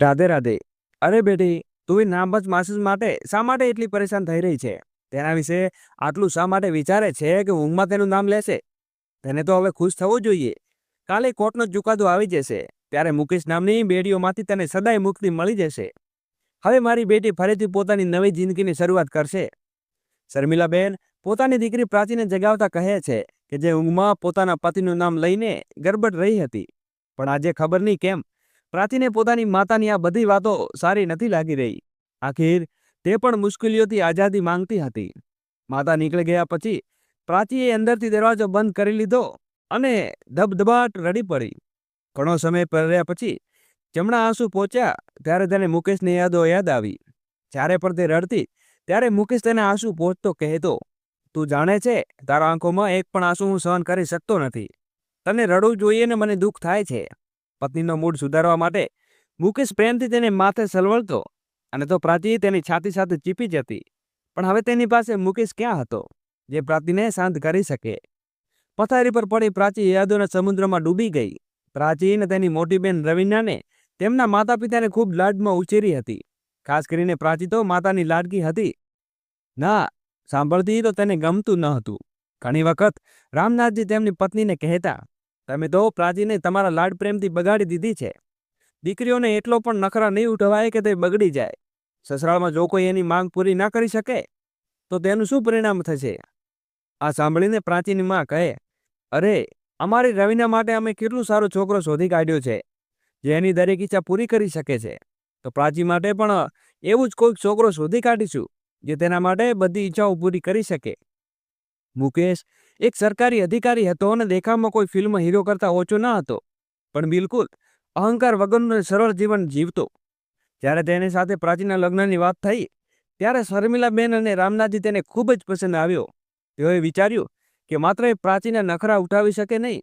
રાધે રાધે. અરે બેટી, તું એ નામજ માટે શા માટે એટલી પરેશાન થઈ રહી છે? તેના વિશે આટલું શા માટે વિચારે છે કે ઊંઘમાં તેનું નામ લેશે? તેને તો હવે ખુશ થવું જોઈએ. કાલે કોર્ટનો ચુકાદો આવી જશે. ત્યારે મુકેશ નામની બેડીઓમાંથી તને સદાય મુક્તિ મળી જશે. હવે મારી બેટી ફરીથી પોતાની નવી જિંદગીની શરૂઆત કરશે. શર્મિલાબેન પોતાની દીકરી પ્રાચીને જગાવતા કહે છે કે જે ઊંઘમાં પોતાના પતિનું નામ લઈને ગરબડ રહી હતી. પણ આજે ખબર નહીં કેમ પ્રાચીને પોતાની માતાની આ બધી વાતો સારી નથી લાગી રહી. આખીર તે પણ મુશ્કેલીઓથી આઝાદી માંગતી હતી. માતા નીકળી ગયા પછી પ્રાચીએ અંદરથી દરવાજો બંધ કરી લીધો અને ધબધબાટ રડી પડી. ઘણો સમય પહેર્યા પછી જમણા આંસુ પહોંચ્યા ત્યારે તેને મુકેશની યાદો યાદ આવી. જ્યારે પણ તે રડતી ત્યારે મુકેશ તેને આંસુ પહોંચતો કહેતો, તું જાણે છે, તારા આંખોમાં એક પણ આંસુ હું સહન કરી શકતો નથી. તને રડવું જોઈએ ને મને દુઃખ થાય છે. પત્નીનો મૂડ સુધારવા માટે મુકેશ પ્રેમથી તેને માથે સલવળતો અને તો પ્રાચી તેની છાતી સાથે ચીપી જતી. પણ હવે તેની પાસે મુકેશ ક્યાં હતો, જે પ્રાચીને શાંત કરી શકે? પથારી પર પડી પ્રાચી યાદોના સમુદ્રમાં ડૂબી ગઈ. પ્રાચીન તેની મોટી બહેન રવિનાને તેમના માતા પિતાને ખૂબ લાડમાં ઉછેરી હતી. ખાસ કરીને પ્રાચી તો માતાની લાડકી હતી. ના, સાંભળતી તો તેને ગમતું ન હતું. ઘણી વખત રામનાથજી તેમની પત્નીને કહેતા તમે તો પ્રાચીને તમારા લાડ પ્રેમથી બગાડી દીધી છે. દીકરીઓને એટલો પણ નખરા નહીં ઉઠવાય કે તે બગડી જાય. સસરાળમાં જો કોઈ એની માંગ પૂરી ના કરી શકે, તો તેનું શું પરિણામ થશે? આ સાંભળીને પ્રાચીની માં કહે, અરે, અમારી રવિના માટે અમે કેટલું સારો છોકરો શોધી કાઢ્યો છે, જે એની દરેક ઈચ્છા પૂરી કરી શકે છે. તો પ્રાચી માટે પણ એવું જ કોઈક છોકરો શોધી કાઢીશું, જે તેના માટે બધી ઈચ્છાઓ પૂરી કરી શકે. મુકેશ એક સરકારી અધિકારી હતો અને દેખાવમાં કોઈ ફિલ્મ હીરો કરતા ઓછો ન હતો. પણ બિલકુલ અહંકાર વગરનું સરળ જીવન જીવતો. જ્યારે તેની સાથે પ્રાચીના લગ્નની વાત થઈ, ત્યારે શર્મિલાબેન અને રામનાથજી તેને ખૂબ જ પસંદ આવ્યો. તેઓએ વિચાર્યું કે માત્ર એ પ્રાચીના નખરા ઉઠાવી શકે નહીં,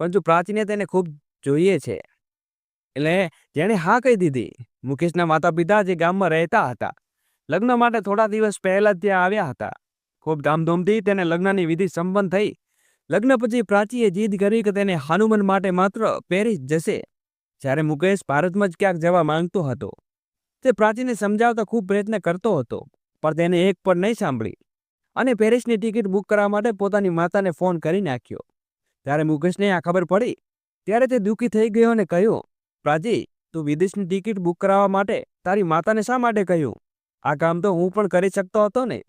પરંતુ પ્રાચીને તેને ખૂબ જોઈએ છે. એટલે જેણે હા કહી દીધી, મુકેશના માતા પિતા જે ગામમાં રહેતા હતા, લગ્ન માટે થોડા દિવસ પહેલાં જ ત્યાં આવ્યા હતા. ખૂબ ધામધૂમથી તેને લગ્નની વિધિ સંપન્ન થઈ. લગ્ન પછી પ્રાચીએ જીદ કરી કે તેને હનુમાન માટે માત્ર પેરિસ જશે. જ્યારે મુકેશ ભારતમાં જ ક્યાંક જવા માંગતો હતો. તે પ્રાચીને સમજાવતા ખૂબ પ્રયત્ન કરતો હતો, પણ તેને એક પણ નહીં સાંભળી. અને પેરિસની ટિકિટ બુક કરવા માટે પોતાની માતાને ફોન કરી નાખ્યો. ત્યારે મુકેશને આ ખબર પડી. ત્યારે તે દુઃખી થઈ ગયો અને કહ્યું પ્રાચી તું વિદેશની ટિકિટ બુક કરાવવા માટે તારી માતાને શા માટે કહ્યું? આ કામ તો હું પણ કરી શકતો હતો ને.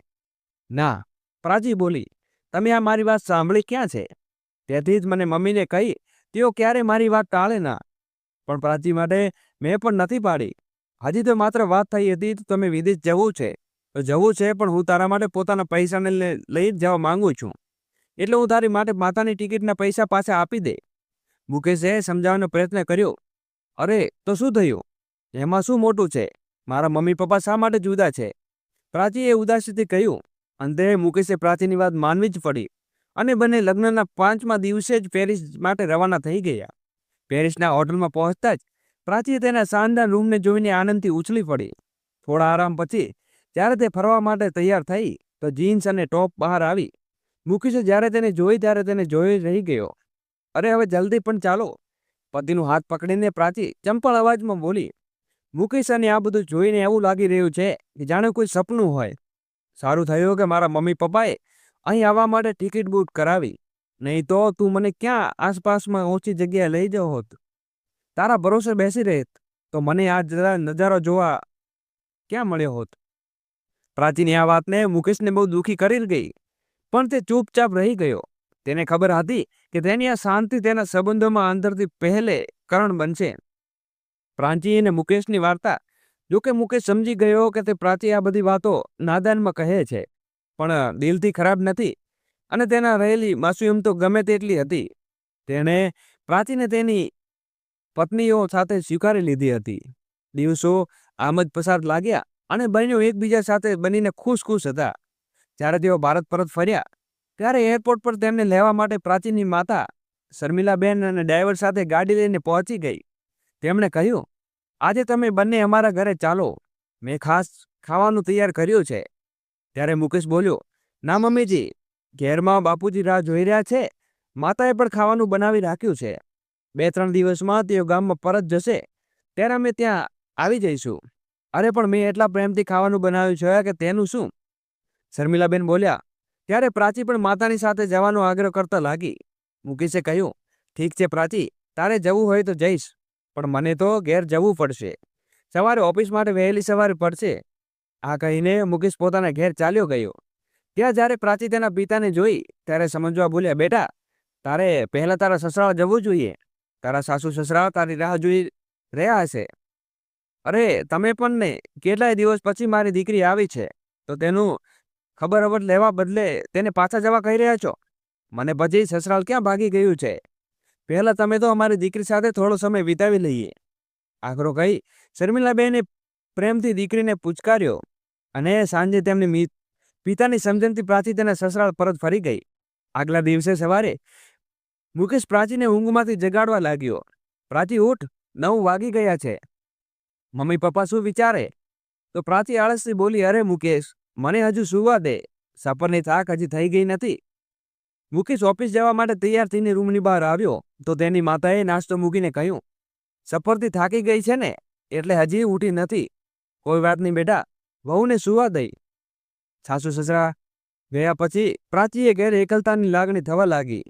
ના પ્રાચી બોલી, તમે આ મારી વાત સાંભળી ક્યાં છે? તેથી જ મને મમ્મીને કહી, તેઓ ક્યારે મારી વાત ટાળે ના. પણ પ્રાચી માટે મેં પણ નથી પાડી. હજી તો માત્ર વાત થઈ હતી તો તમે વિદેશ જવું છે. તો જવું છે, પણ હું તારા માટે પોતાના પૈસાને લઈ જ જવા માંગુ છું. એટલે હું તારી માટે માતાની ટિકિટના પૈસા પાછા આપી દે. મુકેશે સમજાવવાનો પ્રયત્ન કર્યો. અરે, તો શું થયું? એમાં શું મોટું છે? મારા મમ્મી પપ્પા શા માટે જુદા છે? પ્રાચીએ ઉદાસીથી કહ્યું અંતે મુકેશે પ્રાચીની વાત માનવી જ પડી અને બંને લગ્નના પાંચમા દિવસે જ પેરિસ માટે રવાના થઈ ગયા. પેરિસના હોટલમાં પહોંચતા જ પ્રાચીએ તેના શાનદાર રૂમને જોઈને આનંદથી ઉછળી પડી. થોડા આરામ પછી જ્યારે તે ફરવા માટે તૈયાર થઈ તો જીન્સ અને ટોપ બહાર આવી. મુકેશે જ્યારે તેને જોઈ ત્યારે તેને જોઈ રહી ગયો. અરે, હવે જલ્દી પણ ચાલો. પતિનું હાથ પકડીને પ્રાચી ચંપળ અવાજમાં બોલી, મુકેશ અને આ બધું જોઈને એવું લાગી રહ્યું છે કે જાણે કોઈ સપનું હોય. સારું થયું કે મારા મમ્મી પપ્પાએ અહીં આવવા માટે ટિકિટ બુક કરાવી. નહીં તો તું મને ક્યાં આસપાસમાં ઓછી જગ્યાએ લઈ જાઓ હોત? તારા ભરોસે બેસી રહેત, તો મને આ જરા નજારો જોવા ક્યાં મળ્યો હોત? પ્રાચીની આ વાતને મુકેશને બહુ દુઃખી કરી ગઈ, પણ તે ચૂપચાપ રહી ગયો. તેને ખબર હતી કે તેની આ શાંતિ તેના સંબંધોમાં અંદરથી પહેલે કરણ બનશે. પ્રાંચી અને મુકેશની વાર્તા જોકે મુકેશ સમજી ગયો કે તે પ્રાચી આ બધી વાતો નાદાનમાં કહે છે, પણ દિલથી ખરાબ નથી. અને તેના રહેલી માસુમ તો ગમે તેટલી હતી. તેણે પ્રાચીને તેની પત્નીઓ સાથે સ્વીકારી લીધી હતી. દિવસો આમ જ પસાર લાગ્યા અને બંનેઓ એકબીજા સાથે બનીને ખુશ ખુશ હતા. જ્યારે તેઓ ભારત પરત ફર્યા, ત્યારે એરપોર્ટ પર તેમને લેવા માટે પ્રાચીની માતા શર્મિલાબેન અને ડ્રાઈવર સાથે ગાડી લઈને પહોંચી ગઈ. તેમણે કહ્યું આજે તમે બંને અમારા ઘરે ચાલો. મેં ખાસ ખાવાનું તૈયાર કર્યું છે. ત્યારે મુકેશ બોલ્યો, ના, મમ્મીજી, ઘેરમાં બાપુજી રાહ જોઈ રહ્યા છે. માતાએ પણ ખાવાનું બનાવી રાખ્યું છે. બે ત્રણ દિવસમાં તેઓ ગામમાં પરત જશે. ત્યારે અમે ત્યાં આવી જઈશું. અરે, પણ મેં એટલા પ્રેમથી ખાવાનું બનાવ્યું છે કે તેનું શું? શર્મિલાબેન બોલ્યા, ત્યારે પ્રાચી પણ માતાની સાથે જવાનો આગ્રહ કરતા લાગી. મુકેશે કહ્યું, ઠીક છે પ્રાચી, તારે જવું હોય તો જઈશ. પણ મને તો ઘેર જવું પડશે. સવારે ઓફિસ માટે વહેલી સવારે પડશે. આ કહીને મુકેશ પોતાના ઘેર ચાલ્યો ગયો. ત્યાં જ્યારે પ્રાચી તેના પિતાને જોઈ, ત્યારે સમજવા બોલ્યા, બેટા, તારે પહેલા તારા સસરાળ જવું જોઈએ. તારા સાસુ સસરા તારી રાહ જોઈ રહ્યા હશે. અરે, તમે પણ ને કેટલાય દિવસ પછી મારી દીકરી આવી છે, તો તેનું ખબર ખબર લેવા બદલે તેને પાછા જવા કહી રહ્યા છો? મને પછી સસરાલ ક્યાં ભાગી ગયું છે? પહેલા તમે તો અમારી દીકરી સાથે થોડો સમય વિતાવી લઈએ. આખરો કહી, શર્મિલાબેને પ્રેમથી દીકરીને પૂચકાર્યો અને સાંજે તેમની પિતાની સમજણથી પ્રાચી તેના સસરાળ પરત ફરી ગઈ. આગલા દિવસે સવારે મુકેશ પ્રાચીને ઊંઘમાંથી જગાડવા લાગ્યો. પ્રાચી, ઉઠ, નવ વાગી ગયા છે. મમ્મી, પપ્પા શું વિચારે? તો પ્રાચી આળસથી બોલી, અરે, મુકેશ, મને હજુ સુવા દે. સપરની થાક હજી થઈ ગઈ નથી. મુકેશ ઓફિસ જવા માટે તૈયાર થઈને રૂમની બહાર આવ્યો તો તેની માતાએ નાસ્તો મૂકીને કહ્યું, સફરથી થાકી ગઈ છે ને, એટલે હજી ઉઠી નથી. કોઈ વાત નહીં બેટા, વહુને સુવા દઈ. સાસુ સસરા ગયા પછી પ્રાચીએ ઘેર એકલતાની લાગણી થવા લાગી,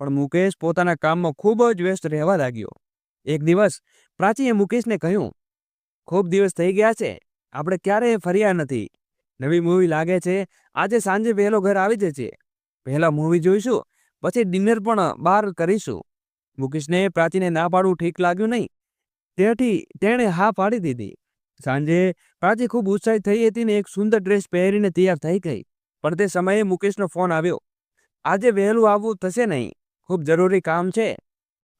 પણ મુકેશ પોતાના કામમાં ખૂબ જ વ્યસ્ત રહેવા લાગ્યો. એક દિવસ પ્રાચીએ મુકેશને કહ્યું, ખૂબ દિવસ થઈ ગયા છે, આપણે ક્યારેય ફર્યા નથી. નવી મૂવી લાગે છે, આજે સાંજે વહેલો ઘર આવી જશે પહેલા મૂવી જોઈશું, પછી ડિનર પણ બહાર કરીશું. મુકેશને પ્રાચીને ના પાડવું ઠીક લાગ્યું નહીં. તેથી તેણે હા પાડી દીધી. સાંજે પ્રાચી ખૂબ ઉત્સાહિત થઈ હતી ને એક સુંદર ડ્રેસ પહેરીને તૈયાર થઈ ગઈ. પણ તે સમયે મુકેશનો ફોન આવ્યો. આજે વહેલું આવવું થશે નહીં. ખૂબ જરૂરી કામ છે.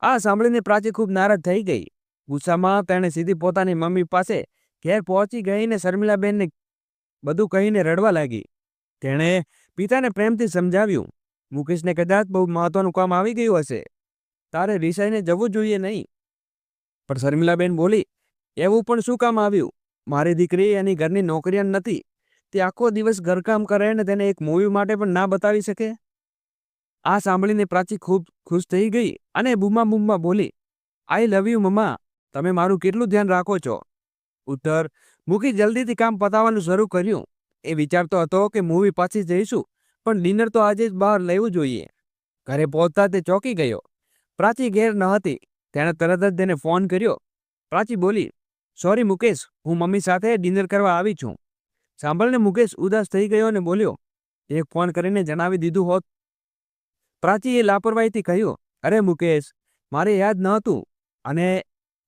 આ સાંભળીને પ્રાચી ખૂબ નારાજ થઈ ગઈ. ગુસ્સામાં તેણે સીધી પોતાની મમ્મી પાસે ઘેર પહોંચી ગઈને શર્મિલાબેનને બધું કહીને રડવા લાગી. તેણે પિતાને પ્રેમથી સમજાવ્યું, મુકેશને કદાચ બહુ મહત્વનું કામ આવી ગયું હશે. તારે રિસાઈને જવું જોઈએ નહીં. પણ શર્મિલાબેન બોલી, એવું પણ શું કામ આવ્યું? મારી દીકરી એની ઘરની નોકરિયાન નથી. તે આખો દિવસ ઘરકામ કરે ને તેને એક મૂવી માટે પણ ના બતાવી શકે? આ સાંભળીને પ્રાચી ખૂબ ખુશ થઈ ગઈ અને બૂમા બૂમા બોલી, આઈ લવ યુ મમ્મા. તમે મારું કેટલું ધ્યાન રાખો છો? ઉત્તર, મૂકી જલ્દીથી કામ પતાવવાનું શરૂ કર્યું. એ વિચારતો હતો કે મૂવી પાછી જઈશું, પણ ડિનર તો આજે જ બહાર લેવું જોઈએ. ઘરે પહોંચતા તે ચોંકી ગયો. પ્રાચી ઘેર ન હતી, તેણે તરત જ તેને ફોન કર્યો. પ્રાચી બોલી, સોરી મુકેશ, હું મમ્મી સાથે ડિનર કરવા આવી છું. સાંભળને મુકેશ ઉદાસ થઈ ગયો અને બોલ્યો, એક ફોન કરીને જણાવી દીધું હોત. પ્રાચીએ લાપરવાહીથી કહ્યું, અરે મુકેશ, મારે યાદ ન હતું અને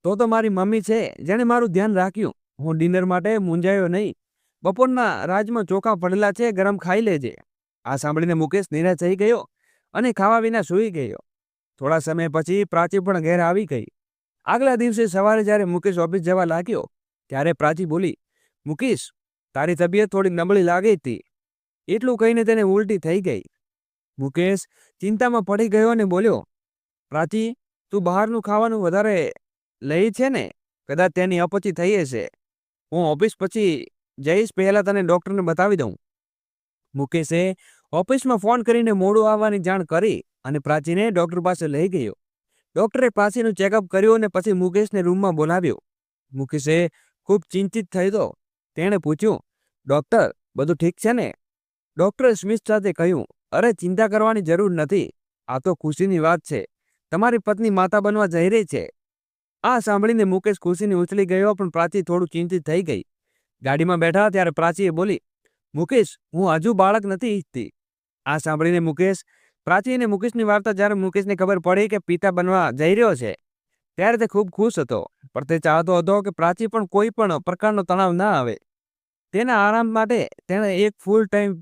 તો તો મારી મમ્મી છે, જેણે મારું ધ્યાન રાખ્યું. હું ડિનર માટે મૂંઝાયો નહીં બપોરના રાજમાં ચોખા પડેલા છે, ગરમ ખાઈ લેજે. આ સાંભળીને મુકેશ નિરાશ થઈ ગયો અને ખાવા વિના સૂઈ ગયો. થોડા સમય પછી પ્રાચી પણ ઘેર આવી ગઈ. આગલા દિવસે સવારે જ્યારે મુકેશ ઓફિસ જવા લાગ્યો, ત્યારે પ્રાચી બોલી, મુકેશ, તારી તબિયત થોડી નબળી લાગી હતી. એટલું કહીને તેને ઉલટી થઈ ગઈ. મુકેશ ચિંતામાં પડી ગયો અને બોલ્યો, પ્રાચી, તું બહારનું ખાવાનું વધારે લઈ છે ને? કદાચ તેની અપચી થઈ હશે. હું ઓફિસ પછી જઈશ પહેલાં તને ડૉક્ટરને બતાવી દઉં. મુકેશે ઓફિસમાં ફોન કરીને મોડું આવવાની જાણ કરી અને પ્રાચીને ડૉક્ટર પાસે લઈ ગયો. ડૉક્ટરે પ્રાચીનું ચેકઅપ કર્યું અને પછી મુકેશને રૂમમાં બોલાવ્યો. મુકેશે ખૂબ ચિંતિત થયો તેણે પૂછ્યું, ડૉક્ટર, બધું ઠીક છે ને? ડૉક્ટરે સ્મિથ સાથે કહ્યું, અરે, ચિંતા કરવાની જરૂર નથી. આ તો ખુશીની વાત છે. તમારી પત્ની માતા બનવા જઈ રહી છે. આ સાંભળીને મુકેશ ખુશીની ઉછળી ગયો, પણ પ્રાચી થોડું ચિંતિત થઈ ગઈ. ગાડીમાં બેઠા ત્યારે પ્રાચીએ બોલી, મુકેશ, હું હજુ બાળક નથી ઈચ્છતી. આ સાંભળીને મુકેશ પ્રાચી અને મુકેશની વાર્તા જ્યારે મુકેશને ખબર પડી કે પિતા બનવા જઈ રહ્યો છે, ત્યારે તે ખૂબ ખુશ હતો. પણ તે ચાહતો હતો કે પ્રાચી પણ કોઈ પણ પ્રકારનો તણાવ ના આવે. તેના આરામ માટે તેણે એક ફૂલ ટાઈમ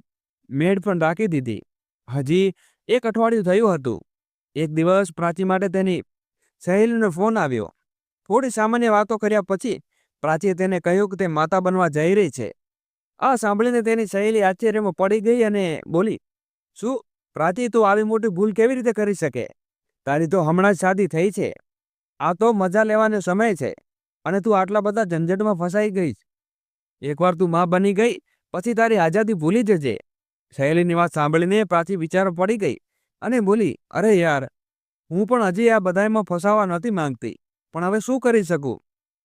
મેડ પણ રાખી દીધી. હજી એક અઠવાડિયું થયું હતું. એક દિવસ પ્રાચી માટે તેની સહેલીનો ફોન આવ્યો. થોડી સામાન્ય વાતો કર્યા પછી પ્રાચીએ તેને કહ્યું કે તે માતા બનવા જઈ રહી છે. આ સાંભળીને તેની સહેલી આશ્ચર્યમાં પડી ગઈ અને બોલી, શું, પ્રાચી, તું આવી મોટી ભૂલ કેવી રીતે કરી શકે? તારી તો હમણાં જ શાદી થઈ છે. આ તો મજા લેવાનો સમય છે અને તું આટલા બધા ઝંઝટમાં ફસાઈ ગઈ એકવાર તું માં બની ગઈ, પછી તારી આઝાદી ભૂલી જજે. સહેલીની વાત સાંભળીને પ્રાચી વિચાર પડી ગઈ અને બોલી, અરે યાર, હું પણ હજી આ બધામાં ફસાવા નથી માંગતી, પણ હવે શું કરી શકું?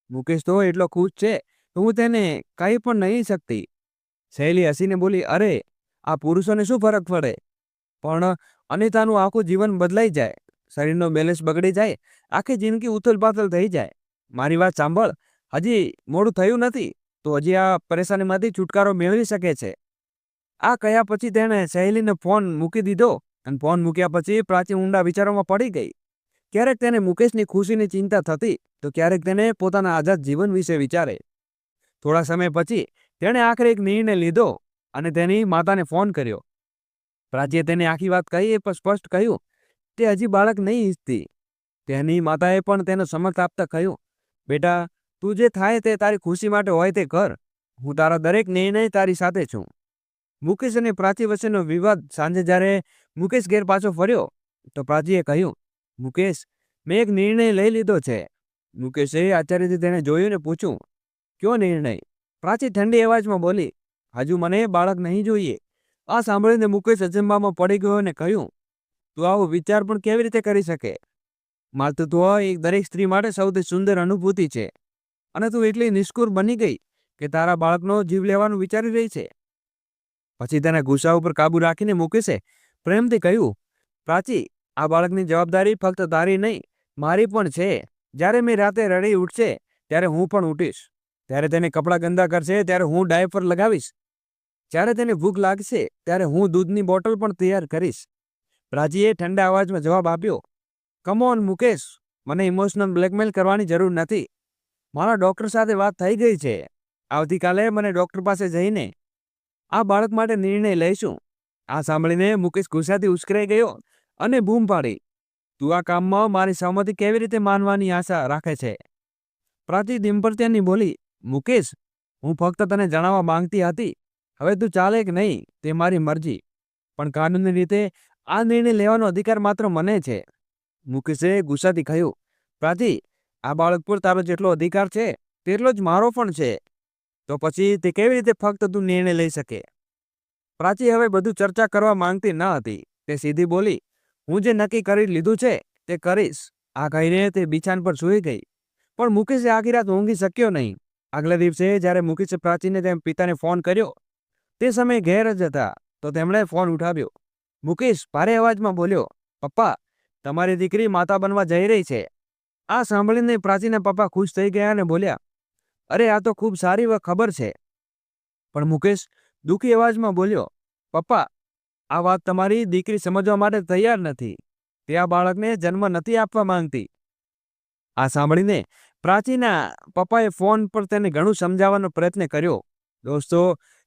મુકેશ તો એટલો ખુશ છે હું તેને કંઈ પણ નહીં શકતી. શૈલી હસીને બોલી, અરે, આ પુરુષોને શું ફરક પડે? પણ અનિતાનું આખું જીવન બદલાઈ જાય. શરીરનો બેલેન્સ બગડી જાય. આખી જિંદગી ઉથલ પાથલ થઈ જાય. મારી વાત સાંભળ. હજી મોડું થયું નથી, તો હજી આ પરેશાનીમાંથી છુટકારો મેળવી શકે છે. આ કહ્યા પછી તેણે સહેલીને ફોન મૂકી દીધો અને ફોન મૂક્યા પછી પ્રાચી ઊંડા વિચારોમાં પડી ગઈ. ક્યારેક તેને મુકેશની ખુશીની ચિંતા થતી, તો ક્યારેક તેને પોતાના આઝાદ જીવન વિશે વિચારે. થોડા સમય પછી, તેણે આખરે એક નિર્ણય લીધો અને તેની માતાને ફોન કર્યો. પ્રાચીએ તેને આખી વાત કહી પણ સ્પષ્ટ કહ્યું, તે હજી બાળક નહીં ઈચ્છતી. તેની માતાએ પણ તેનો સમર્થ આપતા કહ્યું, બેટા, તું જે થાય તે તારી ખુશી માટે હોય તે કર. હું તારા દરેક નિર્ણય તારી સાથે છું. મુકેશ અને પ્રાચી વચ્ચેનો વિવાદ સાંજે જ્યારે મુકેશ ઘેર પાછો ફર્યો, તો પ્રાચીએ કહ્યું મુકેશ, મેં એક નિર્ણય લઈ લીધો છે. મુકેશે આચાર્યથી તેને જોયું ને પૂછ્યું, કયો નિર્ણય? પ્રાચી ઠંડી અવાજમાં બોલી, હજુ મને બાળક નહીં જોઈએ. આ સાંભળીને મુકેશ અચંબામાં પડી ગયો અને કહ્યું, તું આવો વિચાર પણ કેવી રીતે કરી શકે? માતૃત્વ એક દરેક સ્ત્રી માટે સૌથી સુંદર અનુભૂતિ છે. અને તું એટલી નિષ્કુર બની ગઈ કે તારા બાળકનો જીવ લેવાનું વિચારી રહી છે. પછી તેના ગુસ્સા ઉપર કાબુ રાખીને મુકેશે પ્રેમથી કહ્યું, પ્રાચી આ બાળકની જવાબદારી ફક્ત તારી નહીં, મારી પણ છે. જ્યારે મેં રાતે રડી ઉઠશે, ત્યારે હું પણ ઉઠીશ. ત્યારે તેને કપડાં ગંદા કરશે, ત્યારે હું ડાયપર લગાવીશ. જ્યારે તેને ભૂખ લાગશે, ત્યારે હું દૂધની બોટલ પણ તૈયાર કરીશ. પ્રાચીએ ઠંડા અવાજમાં જવાબ આપ્યો કમોન મુકેશ, મને ઇમોશનલ બ્લેકમેલ કરવાની જરૂર નથી. મારા ડૉક્ટર સાથે વાત થઈ ગઈ છે. આવતીકાલે મને ડૉક્ટર પાસે જઈને આ બાળક માટે નિર્ણય લઈશું. આ સાંભળીને મુકેશ ગુસ્સાથી ઉશ્કેરાઈ ગયો. અને બૂમ પાડી. તું આ કામમાં મારી સહમતિ કેવી રીતે માનવાની આશા રાખે છે? પ્રાચી દિમ્પરત્યાની બોલી, મુકેશ, હું ફક્ત તને જણાવવા માંગતી હતી. હવે તું ચાલે કે નહીં તે મારી મરજી. પણ કાનૂની રીતે આ નિર્ણય લેવાનો અધિકાર માત્ર મને છે. મુકેશે ગુસ્સાથી કહ્યું પ્રાચી આ બાળક પર તારો જેટલો અધિકાર છે, તેટલો જ મારો પણ છે. તો પછી તે કેવી રીતે ફક્ત તું નિર્ણય લઈ શકે? પ્રાચી હવે બધું ચર્ચા કરવા માંગતી ન હતી. તે સીધી બોલી હું જે નક્કી કરી લીધું છે તે કરીશ. આ કહીને તે બિછાન પર સૂઈ ગઈ. પણ મુકેશે આખી રાત ઊંઘી શક્યો નહીં. આગલા દિવસે જ્યારે મુકેશે પ્રાચીને તેમ પિતાને ફોન કર્યો, તે સમયે ઘેર જ હતા, તો તેમણે ફોન ઉઠાવ્યો. મુકેશ ભારે અવાજમાં બોલ્યો, પપ્પા, તમારી દીકરી માતા બનવા જઈ રહી છે. આ સાંભળીને પ્રાચીના પપ્પા ખુશ થઈ ગયા અને બોલ્યા, અરે, આ તો ખૂબ સારી ખબર છે. પણ મુકેશ દુઃખી અવાજમાં બોલ્યો, પપ્પા આ વાત તમારી દીકરી સમજવા માટે તૈયાર નથી. તે આ બાળકને જન્મ નથી આપવા માંગતી. આ સાંભળીને પ્રાચીના પપ્પાએ ફોન પર તેને ઘણું સમજાવવાનો પ્રયત્ન કર્યો. દોસ્તો,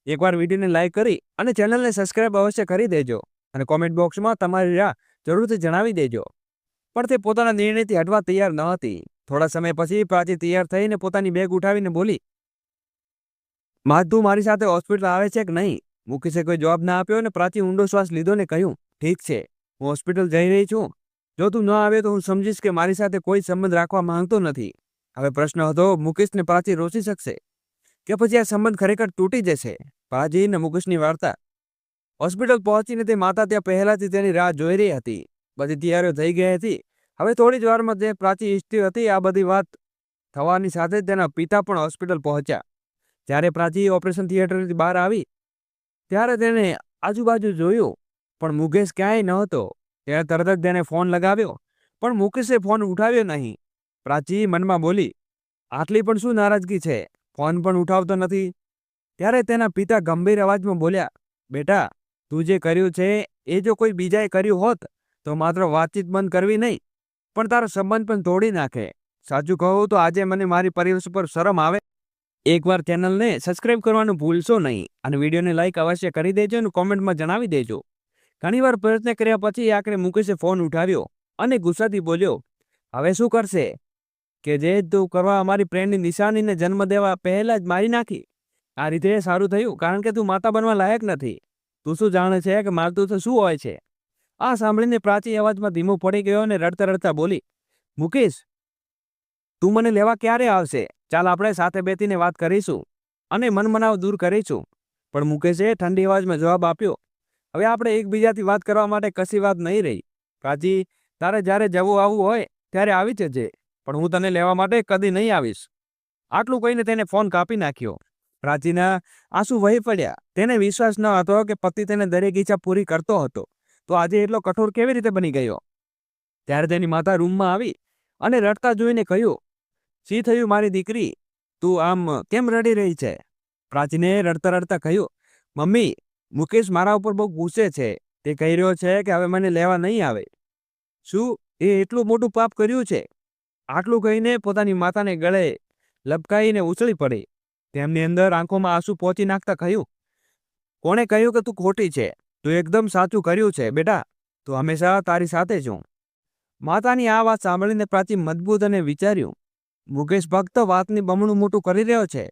એકવાર વિડીયોને લાઈક કરી અને ચેનલને સબસ્ક્રાઇબ અવશ્ય કરી દેજો અને કોમેન્ટ બોક્સમાં તમારી રાહ જરૂરથી જણાવી દેજો. પણ તે પોતાના નિર્ણયથી હટવા તૈયાર ન હતી. થોડા સમય પછી પ્રાચી તૈયાર થઈને પોતાની બેગ ઉઠાવીને બોલી, મા, તું મારી સાથે હોસ્પિટલ આવે છે કે નહીં? મુકેશે કોઈ જવાબ ના આપ્યો અને પ્રાચી ઊંડો શ્વાસ લીધો ને કહ્યું, ઠીક છે, હું હોસ્પિટલ જઈ રહી છું. જો તું ન આવે તો હું સમજીશ કે મારી સાથે કોઈ સંબંધ રાખવા માંગતો નથી. હવે પ્રશ્ન હતો મુકેશને પ્રાચી રોચી શકશે? કે પછી આ સંબંધ ખરેખર તૂટી જશે? પ્રાચી અને મુકેશની વાર્તા. હોસ્પિટલ પહોંચીને તે માતા ત્યાં પહેલાથી તેની રાહ જોઈ રહી હતી. બધી તૈયારીઓ થઈ ગઈ હતી. હવે થોડી જ વારમાં જે પ્રાચી ઈચ્છતી હતી. આ બધી વાત થવાની સાથે જ તેના પિતા પણ હોસ્પિટલ પહોંચ્યા. જ્યારે પ્રાચી ઓપરેશન થિયેટરથી બહાર આવી ત્યારે તેણે આજુબાજુ જોયું, પણ મુકેશ ક્યાંય નહોતો. ત્યારે તરત જ તેણે ફોન લગાવ્યો, પણ મુકેશે ફોન ઉઠાવ્યો નહીં. પ્રાચી મનમાં બોલી, આટલી પણ શું નારાજગી છે? ફોન પણ ઉઠાવતો નથી. ત્યારે તેના પિતા ગંભીર અવાજમાં બોલ્યા, બેટા, તું જે કર્યું છે, એ જો કોઈ બીજાએ કર્યું હોત, તો માત્ર વાતચીત બંધ કરવી નહીં, પણ તારો સંબંધ પણ તોડી નાખે. સાચું કહું તો આજે મને મારી પરિવેશ પર શરમ આવે. એકવાર ચેનલને સબસ્ક્રાઇબ કરવાનું ભૂલશો નહીં અને વિડીયોને લાઇક અવશ્ય કરી દેજો અને કોમેન્ટમાં જણાવી દેજો. ઘણીવાર પ્રયત્ન કર્યા પછી આખરે મુકેશે ફોન ઉઠાવ્યો અને ગુસ્સાથી બોલ્યો, હવે શું કરશે? કે જે તું કરવા અમારી પ્રેમની નિશાનીને જન્મ દેવા પહેલાં જ મારી નાખી. આ રીતે સારું થયું, કારણ કે તું માતા બનવા લાયક નથી. તું શું જાણે છે કે મારતું તો શું હોય છે? આ સાંભળીને પ્રાચી અવાજમાં ધીમો પડી ગયો અને રડતા રડતા બોલી, મુકેશ તું મને લેવા ક્યારે આવશે? ચાલ આપણે સાથે બેસીને વાત કરીશું અને મનમનાવ દૂર કરીશું. પણ મુકેશે ઠંડી અવાજમાં જવાબ આપ્યો, હવે આપણે એકબીજાથી વાત કરવા માટે કશી વાત નહીં રહી. પ્રાચી તારે જ્યારે જવું આવવું હોય, ત્યારે આવી જજે, પણ હું તને લેવા માટે કદી નહીં આવીશ. આટલું કહીને તેને ફોન કાપી નાખ્યો. પ્રાચીના આંસુ વહી પડ્યા. તેને વિશ્વાસ ન હતો કે પતિ તેને દરેક ઈચ્છા પૂરી કરતો હતો. તો આજે એટલો કઠોર કેવી રીતે બની ગયો? ત્યારે તેની માતા રૂમમાં આવી અને રડતા જોઈને કહ્યું શી થયું મારી દીકરી? તું આમ કેમ રડી રહી છે? પ્રાચીને રડતા રડતા કહ્યું, મમ્મી, મુકેશ મારા ઉપર બહુ ગુસ્સે છે. તે કહી રહ્યો છે કે હવે મને લેવા નહીં આવે. શું? એ એટલું મોટું પાપ કર્યું છે? આટલું કહીને પોતાની માતાને ગળે લપકાઈને ઉછળી પડી. તેમની અંદર આંખોમાં આંસુ પહોંચી નાખતા કહ્યું, કોણે કહ્યું કે તું ખોટી છે? તું એકદમ સાચું કર્યું છે, બેટા. તું હંમેશા તારી સાથે છું માતાની આ વાત સાંભળીને પ્રાચી મજબૂત અને વિચાર્યું મુકેશ ભક્ત વાતની બમણું મોટું કરી રહ્યો છે.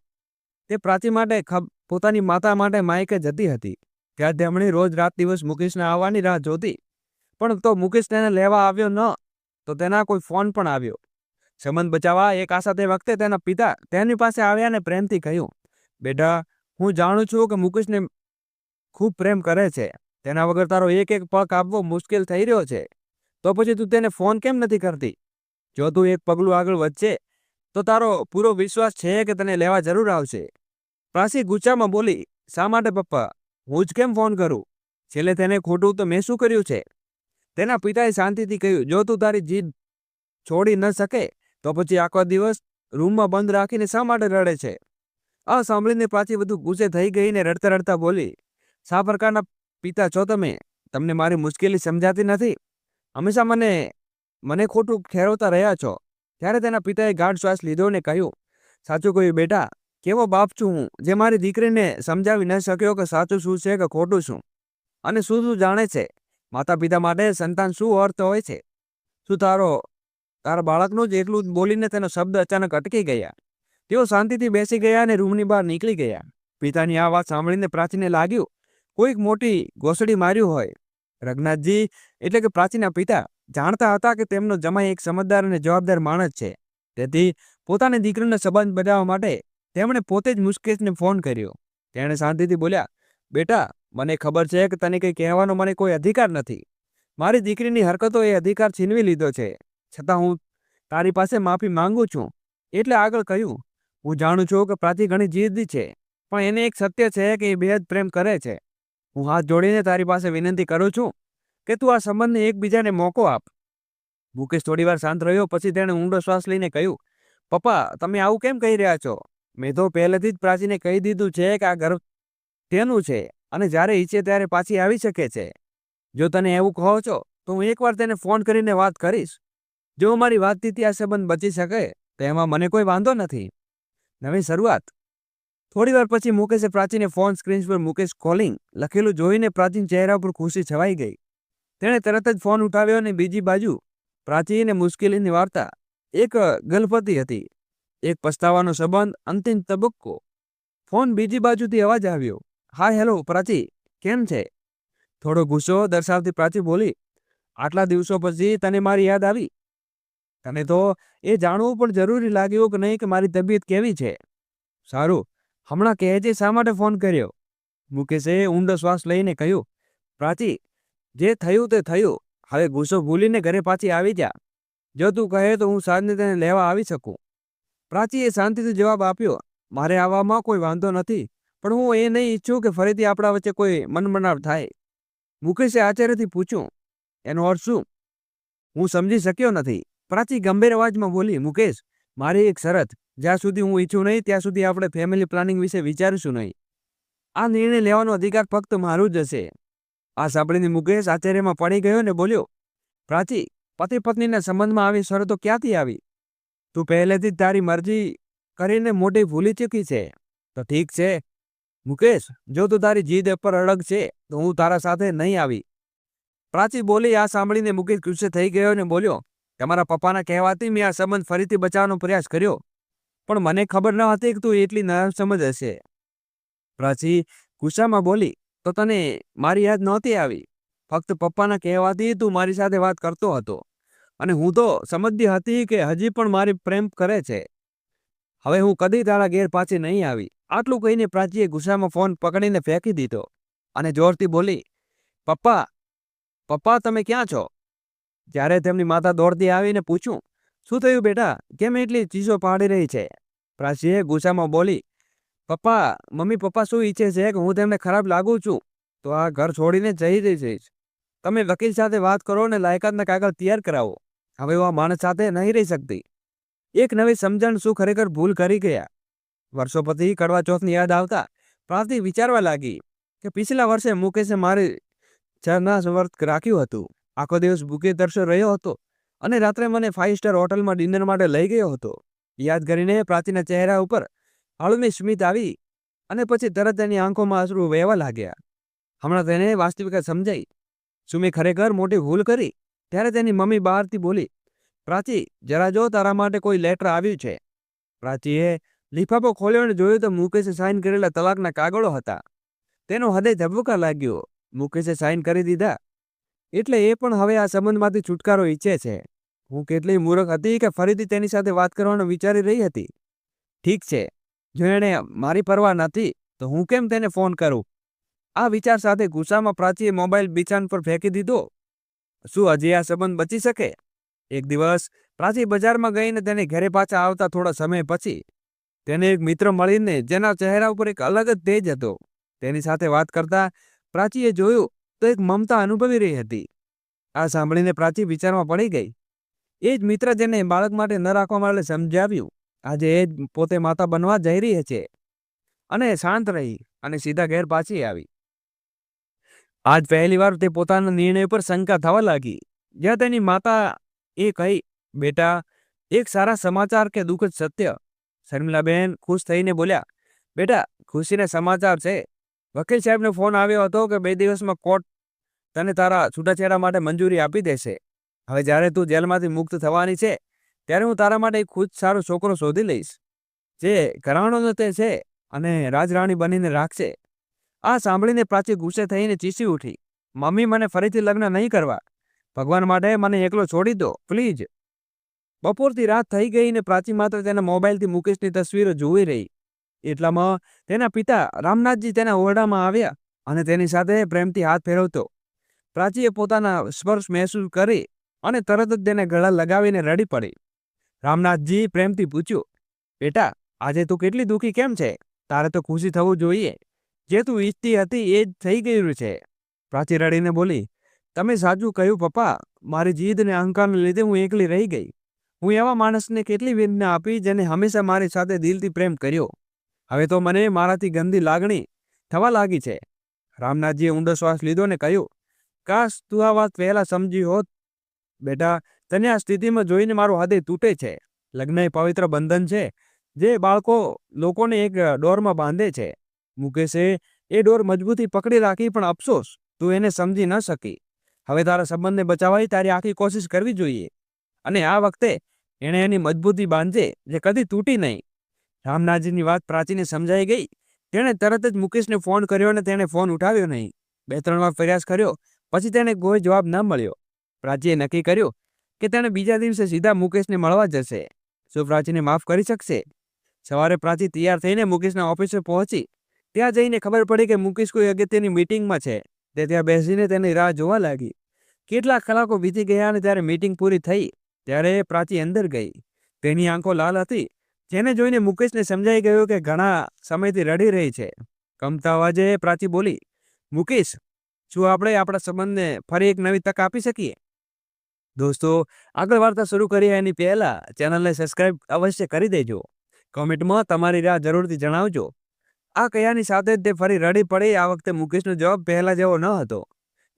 તે પ્રાચી માટે પોતાની માતા માટે માયકે જતી હતી ત્યાં તેમણે રોજ રાત દિવસ મુકેશને આવવાની રાહ જોતી. પણ તો મુકેશ તેને લેવા આવ્યો ન, તો તેના કોઈ ફોન પણ આવ્યો. સંબંધ બચાવવા એક આશા તે વખતે તેના પિતા તેની પાસે આવ્યા અને પ્રેમથી કહ્યું, બેટા, હું જાણું છું કે મુકેશને ખૂબ પ્રેમ કરે છે. તેના વગર તારો એક એક પગ આપવો મુશ્કેલ થઈ રહ્યો છે. તો પછી તું તેને ફોન કેમ નથી કરતી? જો તું એક પગલું આગળ વધશે તો તારો પૂરો વિશ્વાસ છે કે તને લેવા જરૂર આવશે? પ્રાસી ગુચ્છામાં બોલી, શા માટે પપ્પા? હું જ કેમ ફોન કરું? છેલ્લે તેને ખોટું તો મેં શું કર્યું છે? તેના પિતાએ શાંતિથી કહ્યું, જો તું તારી જીદ છોડી ન શકે, તો પછી આખો દિવસ રૂમમાં બંધ રાખીને શા માટે રડે છે? આ સાંભળીને પાછી બધું ગુસ્સે થઈ ગઈને રડતા રડતા બોલી, શા પ્રકારના પિતા છો તમે? તમને મારી મુશ્કેલી સમજાતી નથી? હંમેશા મને મને ખોટું ઠેરવતા રહ્યા છો. ત્યારે તેના પિતાએ ગાઢ શ્વાસ લીધો ને કહ્યું, સાચું કહ્યું બેટા, કેવો બાપ છું હું, જે મારી દીકરીને સમજાવી ન શક્યો કે સાચું શું છે કે ખોટું શું? અને શું શું જાણે છે? માતા પિતા માટે સંતાન શું અર્થ હોય છે? શું તારો, તારા બાળકનું જ એટલું બોલીને તેનો શબ્દ અચાનક અટકી ગયા? તેઓ શાંતિથી બેસી ગયા અને રૂમની બહાર નીકળી ગયા. પિતાની આ વાત સાંભળીને પ્રાચીને લાગ્યું, કોઈક મોટી ઘોસડી માર્યું હોય રઘનાથજી, એટલે કે પ્રાચીના પિતા, જાણતા હતા કે તેમનો જમાઈ એક સમજદાર અને જવાબદાર માણસ છે. તેથી પોતાની દીકરીનો સંબંધ બનાવવા માટે તેમણે પોતે જ મુશ્કેશને ફોન કર્યો. તેણે શાંતિથી બોલ્યા, બેટા, મને ખબર છે કે તને કંઈ કહેવાનો મને કોઈ અધિકાર નથી. મારી દીકરીની હરકતો એ અધિકાર છીનવી લીધો છે. છતાં હું તારી પાસે માફી માંગુ છું. એટલે આગળ કહ્યું, હું જાણું છું કે પ્રાચી ઘણી જીદ્દી છે, પણ એને એક સત્ય છે કે એ બેહદ પ્રેમ કરે છે. હું હાથ જોડીને તારી પાસે વિનંતી કરું છું કે તું આ સંબંધને એકબીજાને મોકો આપ. મુકેશ થોડીવાર શાંત રહ્યો, પછી તેણે ઊંડો શ્વાસ લઈને કહ્યું, પપ્પા, તમે આવું કેમ કહી રહ્યા છો? મેં તો પહેલેથી જ પ્રાચીને કહી દીધું છે કે આ ઘર તેનું છે અને જ્યારે ઈચ્છે ત્યારે પાછી આવી શકે છે. જો તને એવું કહો છો, તો હું એકવાર તેને ફોન કરીને વાત કરીશ. જો મારી વાતથી આ સંબંધ બચી શકે, તો એમાં મને કોઈ વાંધો નથી. નવી શરૂઆત. થોડીવાર પછી મુકેશે પ્રાચીને ફોન સ્ક્રીન પર મુકેશ કોલિંગ લખેલું જોઈને પ્રાચીન ચહેરા પર ખુશી છવાઈ ગઈ. તેણે તરત જ ફોન ઉઠાવ્યો અને બીજી બાજુ પ્રાચીને મુશ્કેલીની વાર્તા એક ગલપતિ હતી. એક પસ્તાવાનો સંબંધ, અંતિમ તબક્કો. ફોન બીજી બાજુથી અવાજ આવ્યો. હા, હેલો, પ્રાચી, કેમ છે? થોડો ગુસ્સો દર્શાવતી પ્રાચી બોલી, આટલા દિવસો પછી તને મારી યાદ આવી? તને તો એ જાણવું પણ જરૂરી લાગ્યું કે નહીં કે મારી તબિયત કેવી છે? સારું હમણાં કહેજે શા માટે ફોન કર્યો? મુકેશે ઊંડો શ્વાસ લઈને કહ્યું, પ્રાચી, જે થયું તે થયું. હવે ગુસ્સો ભૂલીને ઘરે પાછી આવી જા. જો તું કહે તો હું સાંજને તેને લેવા આવી શકું. પ્રાચીએ શાંતિથી જવાબ આપ્યો, મારે આવવામાં કોઈ વાંધો નથી, પણ હું એ નહીં ઈચ્છું કે ફરીથી આપણા વચ્ચે કોઈ મનમનાવ થાય. મુકેશે આચાર્યથી પૂછ્યું, એનો અર્થ શું? હું સમજી શક્યો નથી. પ્રાચી ગંભીર અવાજમાં બોલી, મુકેશ, મારી એક શરત. જ્યાં સુધી હું ઈચ્છું નહીં, ત્યાં સુધી આપણે ફેમિલી પ્લાનિંગ વિશે વિચારીશું નહીં. આ નિર્ણય લેવાનો અધિકાર ફક્ત મારું જ હશે. આ સાંભળીને મુકેશ આશ્ચર્યમાં પડી ગયો ને બોલ્યો, પ્રાચી પતિ પત્નીના સંબંધમાં આવી શરતો ક્યાંથી આવી? તું પહેલેથી જ તારી મરજી કરીને મોટી ભૂલી ચૂકી છે. તો ઠીક છે. મુકેશ, જો તું તારી જીદ પર અડગ છે, તો હું તારા સાથે નહીં આવી. પ્રાચી બોલી આ સાંભળીને મુકેશ ગુસ્સે થઈ ગયો ને બોલ્યો, તમારા પપ્પાના કહેવાથી મેં આ સંબંધ ફરીથી બચાવવાનો પ્રયાસ કર્યો. પણ મને ખબર ન હતી કે તું એટલી નરમ સમજ હશે. પ્રાચી ગુસ્સામાં બોલી, તો તને મારી યાદ નહોતી આવી? ફક્ત પપ્પાના કહેવાથી તું મારી સાથે વાત કરતો હતો. અને હું તો સમજતી હતી કે હજી પણ મારી પ્રેમ કરે છે. હવે હું કદી તારા ઘેર પાછી નહીં આવી. આટલું કહીને પ્રાચીએ ગુસ્સામાં ફોન પકડીને ફેંકી દીધો અને જોરથી બોલી, પપ્પા પપ્પા, તમે ક્યાં છો? જ્યારે તેમની માતા દોડતી આવીને પૂછ્યું શું થયું બેટા? કેમ એટલી ચીજો પાડી રહી છે? પ્રાચીએ ગુસ્સામાં બોલી, પપ્પા, મમ્મી પપ્પા શું ઈચ્છે છે કે હું તેમને ખરાબ લાગુ છું? તો આ ઘર છોડીને જઈ રહી જઈશ તમે વકીલ સાથે વાત કરો અને લાયકાતના કાગળ તૈયાર કરાવો. હવે હું આ માણસ સાથે નહીં રહી શકતી. એક નવી સમજણ શું ખરેખર ભૂલ કરી ગયા? વર્ષો પછી કડવા ચોથની યાદ આવતા પ્રાર્થી વિચારવા લાગી કે પિછલા વર્ષે મુકેશે મારી ચરના વર્ત રાખ્યું હતું. આખો દિવસ ભૂખે દર્શો રહ્યો હતો. અને રાત્રે મને ફાઇવ સ્ટાર હોટલમાં ડિનર માટે લઈ ગયો હતો. યાદ કરીને પ્રાચીના ચહેરા ઉપર હળમી સ્મિત આવી અને પછી તરત તેની આંખોમાં અશ્રુ વહેવા લાગ્યા. હમણાં તેને વાસ્તવિકતા સમજાઈ. સુમી ખરેખર મોટી ભૂલ કરી? ત્યારે તેની મમ્મી બહારથી બોલી, પ્રાચી, જરા જો તારા માટે કોઈ લેટર આવ્યું છે. પ્રાચીએ લિફાફો ખોલ્યો અને જોયું તો મુકેશે સાઇન કરેલા તલાકના કાગળો હતા. તેનો હૃદય ધબકા લાગ્યો. મુકેશે સાઇન કરી દીધા. એટલે એ પણ હવે આ સંબંધમાંથી છુટકારો ઈચ્છે છે. હું કેટલી મૂર્ખ હતી કે ફરીથી તેની સાથે વાત કરવાનું વિચારી રહી હતી? ઠીક છે. જો એણે મારી પરવા નથી, તો હું કેમ તેને ફોન કરું? આ વિચાર સાથે ગુસ્સામાં પ્રાચીએ મોબાઈલ બિછાન પર ફેંકી દીધો. શું હજી આ સંબંધ બચી શકે? એક દિવસ, પ્રાચી બજારમાં ગઈને તેને ઘરે પાછા આવતા થોડા સમય પછી, તેને એક મિત્ર મળીને જેના ચહેરા ઉપર એક અલગ જ તેજ હતો. તેની સાથે વાત કરતા પ્રાચીએ જોયું તો એક મમતા અનુભવી રહી હતી. આ સાંભળીને પ્રાચી વિચારમાં પડી ગઈ. એ જ મિત્ર જેને બાળક માટે ન રાખવા માટે સમજાવ્યું. આજે એ જ પોતે માતા બનવા જઈ રહી છે. અને શાંત રહી અને સીધા ઘેર પાછી આવી. આજ પહેલી વાર તે પોતાના નિર્ણય પર શંકા થવા લાગી. જ્યાં તેની માતા એ કહી, બેટા, એક સારા સમાચાર કે દુઃખદ સત્ય? શર્મિલાબેન ખુશ થઈને બોલ્યા, બેટા, ખુશીના સમાચાર છે. વકીલ સાહેબનો ફોન આવ્યો હતો કે બે દિવસમાં કોર્ટ તને તારા છૂટાછેડા માટે મંજૂરી આપી દેશે. હવે જ્યારે તું જેલમાંથી મુક્ત થવાની છે, ત્યારે હું તારા માટે એક ખુદ સારો છોકરો શોધી લઈશ. જે ઘરાણોનો તે છે અને રાજરાણી બનીને રાખશે. આ સાંભળીને પ્રાચી ગુસ્સે થઈને ચીસી ઉઠી. મમ્મી મને ફરીથી લગ્ન નહીં કરવા. ભગવાન માટે મને એકલો છોડી દો, પ્લીઝ. બપોરથી રાત થઈ ગઈ ને પ્રાચી માત્ર તેના મોબાઈલથી મુકેશની તસવીરો જોઈ રહી. એટલામાં તેના પિતા રામનાથજી તેના ઓરડામાં આવ્યા અને તેની સાથે પ્રેમથી હાથ ફેરવતો. પ્રાચીએ પોતાના સ્પર્શ મહેસૂસ કરી અને તરત જ તેને ગળા લગાવીને રડી પડી. રામનાથજી પ્રેમથી પૂછ્યું, બેટા, આજે તું કેટલી દુઃખી કેમ છે? તારે તો ખુશી થવું જોઈએ. જે તું ઈચ્છતી હતી એ જ થઈ ગયું છે. પ્રાચી રડીને બોલી, તમે સાચું કહ્યું, પપ્પા. મારી જીદ અને અહંકારને લીધે હું એકલી રહી ગઈ. હું એવા માણસને કેટલી વેદના આપી જેને હંમેશા મારી સાથે દિલથી પ્રેમ કર્યો. હવે તો મને મારાથી ગંદી લાગણી થવા લાગી છે. રામનાથજીએ ઊંડો શ્વાસ લીધો ને કહ્યું, કાશ તું આ વાત પહેલા સમજી હોત. બેટા, તને આ સ્થિતિમાં જોઈને મારું હૃદય તૂટે છે. લગ્ન એ પવિત્ર બંધન છે, જે બાળકો લોકોને એક ડોરમાં બાંધે છે. મુકેશે એ ડોર મજબૂતી પકડી રાખી પણ અફસોસ, તું એને સમજી ન શકી. હવે તારા સંબંધને બચાવવાની તારી આખી કોશિશ કરવી જોઈએ. અને આ વખતે એણે એની મજબૂતી બાંધે, જે કદી તૂટી નહીં. રામનાથજીની વાત પ્રાચીને સમજાઈ ગઈ. તેણે તરત જ મુકેશને ફોન કર્યો અને તેણે ફોન ઉઠાવ્યો નહીં. બે ત્રણ વાર પ્રયાસ કર્યો, પછી તેને કોઈ જવાબ ન મળ્યો. પ્રાચીએ નક્કી કર્યું કે તેણે બીજા દિવસે સીધા મુકેશને મળવા જશે. શું પ્રાચીને માફ કરી શકશે. સવારે પ્રાચી તૈયાર થઈને મુકેશના ઓફિસે પહોંચી. ત્યાં જઈને ખબર પડી કે મુકેશ કોઈ અગત્યની મીટિંગમાં છે. તે ત્યાં બેસીને તેની રાહ જોવા લાગી. કેટલાક કલાકો વીતી ગયા અને ત્યારે મીટિંગ પૂરી થઈ. ત્યારે પ્રાચી અંદર ગઈ. તેની આંખો લાલ હતી. જેને જોઈને મુકેશને સમજાઈ ગયું કે ઘણા સમયથી રડી રહી છે. કમતા અવાજે પ્રાચી બોલી, મુકેશ, શું આપણે આપણા સંબંધને ફરી એક નવી તક આપી શકીએ? દોસ્તો, આગળ વાર્તા શરૂ કરીએ એની પહેલા ચેનલને સબસ્ક્રાઇબ અવશ્ય કરી દેજો. કોમેન્ટમાં તમારી રાહ જરૂરથી જણાવજો. આ કયાની સાથે જ તે ફરી રડી પડી આ વખતે મુકેશનો જવાબ પહેલા જેવો ન હતો.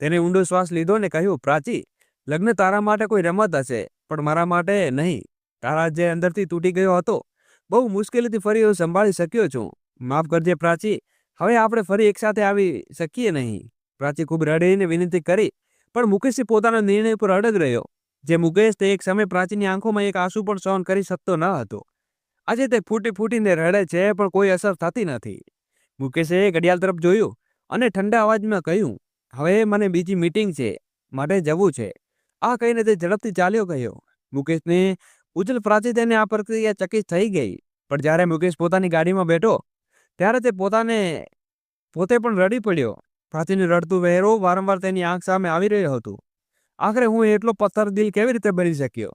તેને ઊંડો શ્વાસ લીધો ને કહ્યું, પ્રાચી, લગ્ન તારા માટે કોઈ રમત હશે, પણ મારા માટે નહીં. તારા જે અંદરથી તૂટી ગયો હતો બહુ મુશ્કેલીથી ફરી હું સંભાળી શક્યો છું. માફ કરજે પ્રાચી, હવે આપણે ફરી એકસાથે આવી શકીએ નહીં. પ્રાચી ખૂબ રડીને વિનંતી કરી, પણ મુકેશ પોતાના નિર્ણય પર અડગ રહ્યો. જે મુકેશ તે એક સમય પ્રાચીની આંખોમાં એક આંસુ પણ સહન કરી શકતો ન હતો. આજે તે ફૂટી ફૂટીને રડે છે, પણ કોઈ અસર થતી નથી. મુકેશે ઘડિયાળ તરફ જોયું અને ઠંડા અવાજમાં કહ્યું, હવે મને બીજી મીટિંગ છે, માટે જવું છે. આ કહીને તે ઝડપથી ચાલ્યો ગયો. મુકેશને ઉજ્જવલ પ્રાચી તેને આ પ્રક્રિયા ચકિત થઈ ગઈ. પણ જ્યારે મુકેશ પોતાની ગાડીમાં બેઠો, ત્યારે તે પોતાને, પોતે પણ રડી પડ્યો. પ્રાચીનું રડતું વહેરો વારંવાર તેની આંખ સામે આવી રહ્યો હતું. આખરે હું એટલો પથ્થર દિલ કેવી રીતે બની શક્યો?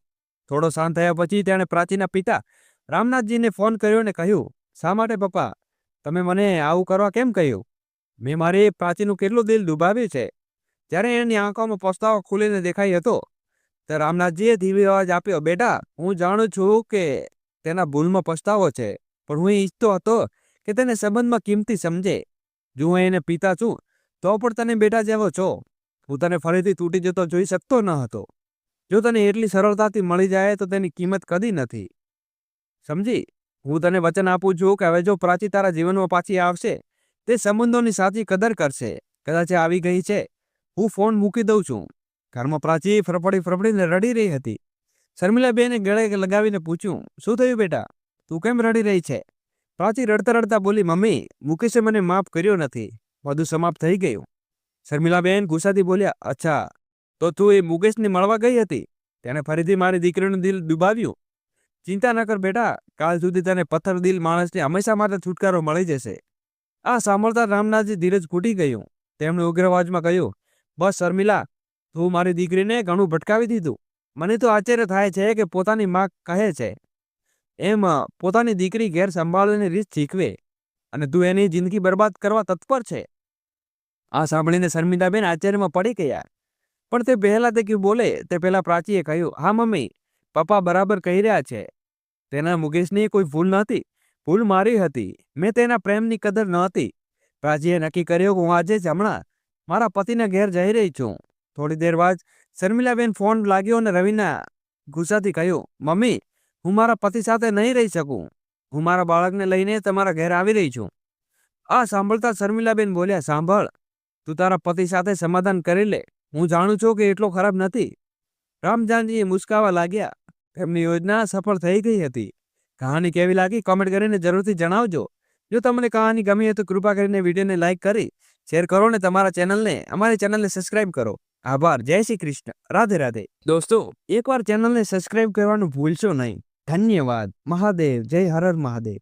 થોડો શાંત થયા પછી તેણે પ્રાચીના પિતા રામનાથજીને ફોન કર્યો ને કહ્યું, શા માટે પપ્પા? તમે મને આવું કરવા કેમ કહ્યું? મેં મારી પ્રાચીનું કેટલું દિલ દુભાવ્યું છે. ત્યારે એની આંખોમાં પસ્તાવો ખુલીને દેખાઈ હતો તો રામનાથજીએ ધીમી અવાજ આપ્યો, બેટા, હું જાણું છું કે તેના ભૂલમાં પસ્તાવો છે, પણ હું ઈચ્છતો હતો કે તેને સંબંધમાં કિંમતી સમજે. જો હું એને પિતા છું, તો પણ તને બેટા જેવો છો. હું તને ફરીથી તૂટી જતો જોઈ શકતો ન હતો. જો તને એટલી સરળતાથી મળી જાય તો તેની કિંમત કદી નથી. સમજી? હું તને વચન આપું છું કે હવે જો પ્રાચી તારા જીવનમાં પાછી આવશે, તે સંબંધોની સાચી કદર કરશે. કદાચ આવી ગઈ છે. હું ફોન મૂકી દઉં છું. ઘરમાં પ્રાચી ફરફડી ફરફડીને રડી રહી હતી. શર્મિલાબેને ગળે લગાવીને પૂછ્યું, શું થયું બેટા? તું કેમ રડી રહી છે? પ્રાચી રડતા રડતા બોલી, મમ્મી, મુકેશે મને માફ કર્યો નથી. બધું સમાપ્ત થઈ ગયું. શર્મિલાબેન ગુસ્સાથી બોલ્યા, અચ્છા, તો તું એ મુકેશને મળવા ગઈ હતી? તેણે ફરીથી મારી દીકરીનું દિલ ડૂબાવ્યું ચિંતા ન કર બેટા, કાલ સુધી તને પથ્થર દિલ માણસને હંમેશા માટે છુટકારો મળી જશે. આ સાંભળતા રામનાથજી ધીરજ ખૂટી ગયું. તેમણે ઉગ્ર અવાજમાં કહ્યું, બસ શર્મિલા તું મારી દીકરીને ઘણું ભટકાવી દીધું. મને તો આશ્ચર્ય થાય છે કે પોતાની માં કહે છે, એમ, પોતાની દીકરી ઘેર સંભાળવાની રીત શીખવે અને તું એની જિંદગી બરબાદ કરવા તત્પર છે. આ સાંભળીને શર્મિલાબેન આશ્ચર્યમાં પડી ગયા. પણ તે પહેલાં તે કયું બોલે, તે પહેલાં પ્રાચીએ કહ્યું, હા, મમ્મી, પપ્પા બરાબર કહી રહ્યા છે. તેના મુકેશની કોઈ ભૂલ નહોતી. ભૂલ મારી હતી. મેં તેના પ્રેમની કદર નહોતી. પ્રાચીએ નક્કી કર્યું કે હું આજે જ હમણાં મારા પતિના ઘેર જઈ રહી છું. થોડી દેર બાદ શર્મિલાબેન ફોન લાગ્યો અને રવિના ગુસ્સાથી કહ્યું, મમ્મી, હું મારા પતિ સાથે નહીં રહી શકું. હું મારા બાળકને લઈને તમારા ઘેર આવી રહી છું. આ સાંભળતા શર્મિલાબેન બોલ્યા, સાંભળ, તું તારા પતિ સાથે સમાધાન કરી લે. હું જાણું છું કે એટલો ખરાબ નથી. રામજાનજીએ મુસ્કાવા લાગ્યા. તેમની યોજના સફળ થઈ ગઈ હતી. કહાની કેવી લાગી કોમેન્ટ કરીને જરૂરથી જણાવજો. જો તમને કહાની ગમી હોય તો કૃપા કરીને વિડીયોને લાઇક કરી, શેર કરો ને તમારા ચેનલને. અમારી ચેનલને સબસ્ક્રાઇબ કરો. આભાર. જય શ્રી કૃષ્ણ. રાધે રાધે. દોસ્તો, એકવાર ચેનલને સબસ્ક્રાઇબ કરવાનું ભૂલશો નહીં. ધન્યવાદ. મહાદેવ. જય હર હર મહાદેવ.